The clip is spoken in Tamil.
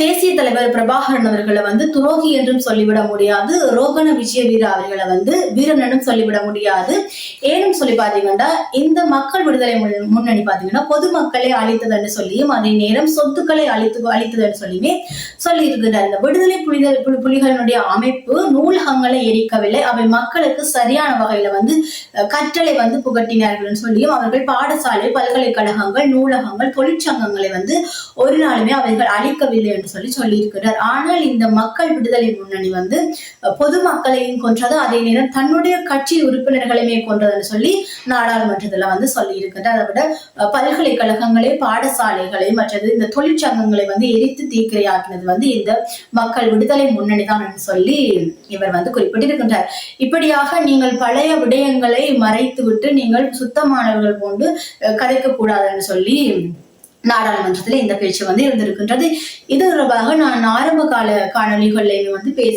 தேசிய தலைவர் பிரபாகரன் அவர்களை வந்து துரோகி என்றும் சொல்லிவிட முடியாது. ரோகண விஜய வீர அவர்களை வந்து வீரன் சொல்லிவிட முடியாது. ஏனும் சொல்லி பாத்தீங்கன்னா இந்த மக்கள் விடுதலை முன்னணி பாத்தீங்கன்னா பொதுமக்களை அழித்ததுன்னு சொல்லியும் அதே நேரம் சொத்துக்களை அழித்து அழித்ததுன்னு சொல்லியுமே சொல்லி இருக்கிறார் இந்த விடுதலை புலிகள் புலிகளினுடைய அமைப்பு நூலகங்களை எரிக்கவில்லை. அவை மக்களுக்கு சரியான வகையில வந்து கற்றலை வந்து புகட்டினார்கள் சொல்லியும் அவர்கள் பாடசாலை பல்கலைக்கழகங்கள் நூலகங்கள் தொழிற்சங்கங்களை வந்து ஒரு நாளுமே அவர்கள் அழிக்கவில்லை. என்று சொல்லி சொல்லியிருக்கிறார். ஆனால் இந்த மக்கள் விடுதலை முன்னணி வந்து பொதுமக்களையும் கொன்றது அதே நேரம் தன்னுடைய கட்சி உறுப்பினர்களையுமே கொன்றதுன்னு சொல்லி நாடாளுமன்றத்துல வந்து சொல்லியிருக்கிறார். அதை விட அஹ், பல்கலைக்கழகங்களை பாடசாலைகளை மற்றது இந்த தொழிற்சங்கங்களை வந்து எரித்து தீக்கிரையாக்கினது வந்து இந்த மக்கள் விடுதலை முன்னணி தான் என்று சொல்லி இவர் வந்து குறிப்பிட்டிருக்கின்றார். இப்படியாக நீங்கள் பழைய விடயங்களை மறைத்து விட்டு நீங்கள் சுத்தமானவர்கள் போன்று கதைக்க கூடாதுன்னு சொல்லி நாடாளுமன்றத்தில் இந்த பேச்சு வந்து இருந்திருக்கின்றது. இது தொடர்பாக நான் ஆரம்ப கால காணொலிகளில் வந்து பேச